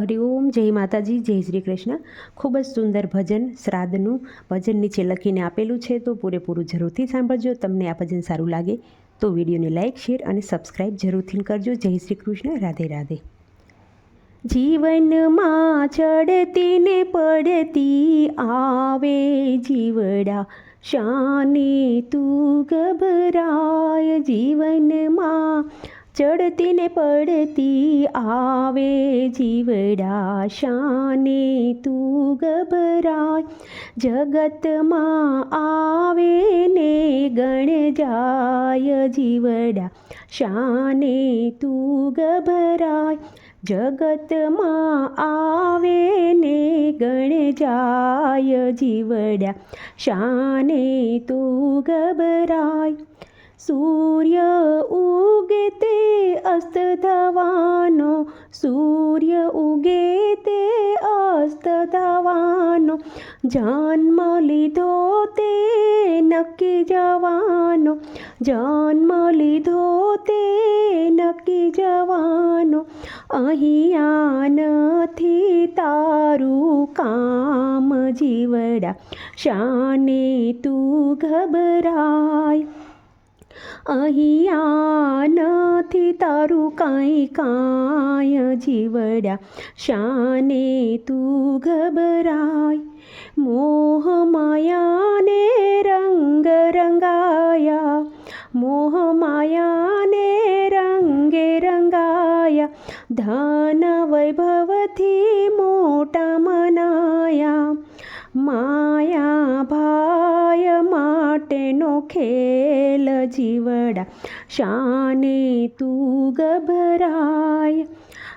હરિઓમ જય માતાજી, જય શ્રી કૃષ્ણ. ખૂબ જ સુંદર ભજન, શ્રાદ્ધનું ભજન નીચે લખીને આપેલું છે, તો પૂરેપૂરું જરૂરથી સાંભળજો. તમને આ ભજન સારું લાગે તો વિડીયોને લાઇક શેર અને સબસ્ક્રાઈબ જરૂરથી કરજો. જય શ્રી કૃષ્ણ. રાધે રાધે. જીવનમાં ચડતી ને પડતી આવે જીવડા શાને તું ગભરાય. જીવનમાં ચડતી ને પડતી આવે જીવડા શાને તું ગભરાય. જગતમાં આવે ને ગણ જાય જીવડા શાને તું ગભરાય. જગતમાં આવે ને ગણ જાય જીવડા શાને તું ગભરાય. સૂર્ય ઉગે તે અસ્ત થવાનો, સૂર્ય ઉગે તે અસ્ત થવાનો, જન્મ લીધો તે નક્કી જવાનો, જન્મ લીધો તે નક્કી જવાનો અહીંયા નથી તારું કામ જીવડા, શાને તું ગભરાય. અહીંયા નથી તારું કાંઈ કાંઈ જીવડ્યા શાને તું ગભરાય. મોહ માયાને રંગ રંગાયા. મોહ માયાને રંગે રંગાયા. ધન વૈભવથી મોટા મનાયા. માયા ભાય માટેનો ખેલ જીવડા. શાને તું ગભરાય.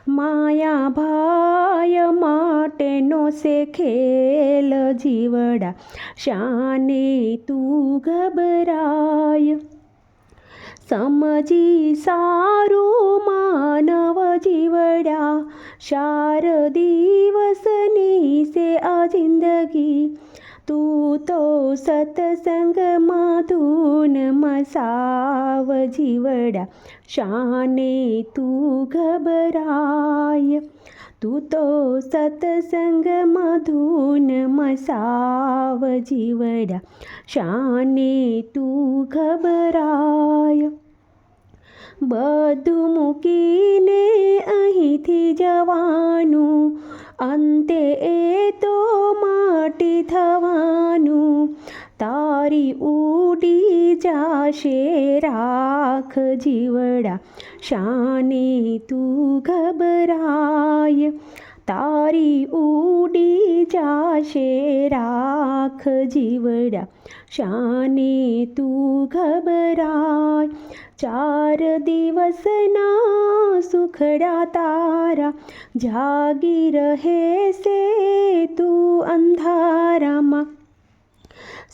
માયા ભાય માટેનો સે ખેલ જીવડા. શાને તું ગભરાય. સમજી સારું માનવ જીવડા. શાર દિવસની આ જિંદગી તું તો સત્સંગમાં ધૂન મસાવ જીવડા શાને તું ગભરાય તું તો સત્સંગમાં ધૂન મસાવ જીવડા શાને તું ગભરાય બધું મૂકીને અહીંથી જવાનું અંતે એ થવાનું. તારી ઉડી જાશે રાખ જીવડા. શાને તું ગભરાય. તારી ઉડી જાશે રાખ જીવડા. શાને તું ગભરાય. ચાર દિવસના સુખડા તારા જાગી રહે છે તું અંધારામાં.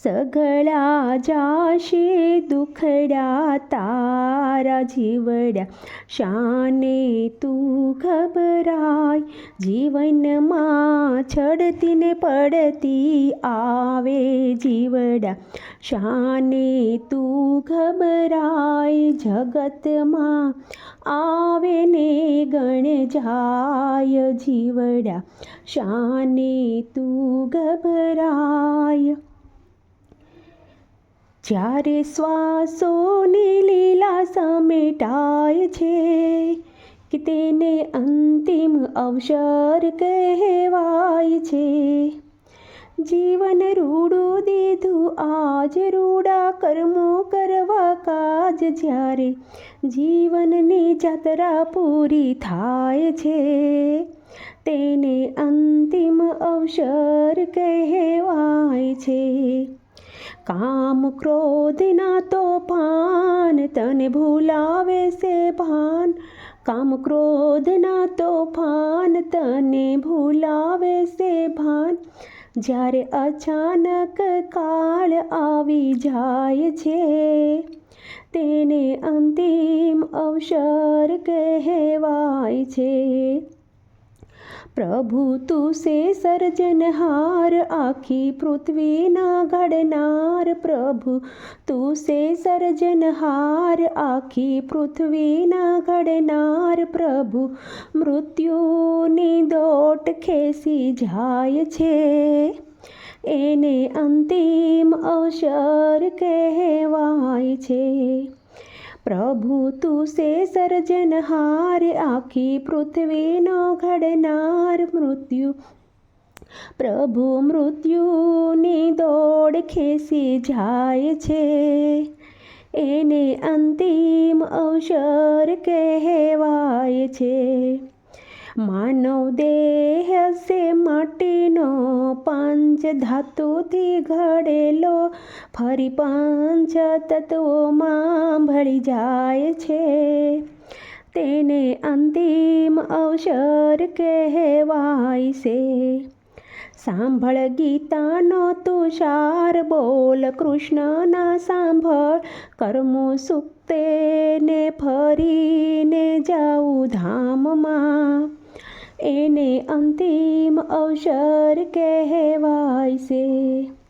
સગળા જાશે દુખડા તારા જીવડા શાને તું ખબરાય જીવનમાં ચડતી ને પડતી આવે જીવડા શાને તું ખબરાય જગતમાં આવે ને ગણ જાય જીવડા શાને તું ગભરાય જ્યારે શ્વાસોની લીલા સમેટાય છે કે તેને અંતિમ અવસર કહેવાય છે. જીવન રૂડું દીધું, આજ રૂડા કર્મો કરવા કાજ જ્યારે જીવનની જાત્રા પૂરી થાય છે, તેને અંતિમ અવસર કહેવાય છે. કામ ક્રોધના તોફાન તને ભૂલાવે છે ભાન કામ ક્રોધના તોફાન તને ભૂલાવે છે ભાન જ્યારે અચાનક કાળ આવી જાય છે તેને અંતિમ અવસર કહેવાય છે પ્રભુ તું સે સર્જનહાર આખી પૃથ્વીના ઘડનાર પ્રભુ તું સે સર્જનહાર આખી પૃથ્વીના ઘડનાર પ્રભુ મૃત્યુની દોટ ખેસી જાય છે એને અંતિમ અવસર કહેવાય છે પ્રભુ તું સે સર્જનહાર આખી પૃથ્વીનો ઘડનાર મૃત્યુ. પ્રભુ મૃત્યુની દોડ ખેસી જાય છે. એને અંતિમ અવસર કહેવાય છે. માનવ દેહ હશે માટીનો પાંચ ધાતુથી ઘડેલો. ફરી પાંચ તત્વોમાં ભળી જાય છે. તેને અંતિમ અવસર કહેવાય છે. સાંભળ ગીતાનો તુષાર બોલ, કૃષ્ણના સાંભળ. કર્મો સુક્તે ને ફરીને જાઉં ધામમાં. એને અંતિમ અવસર કહેવાય છે.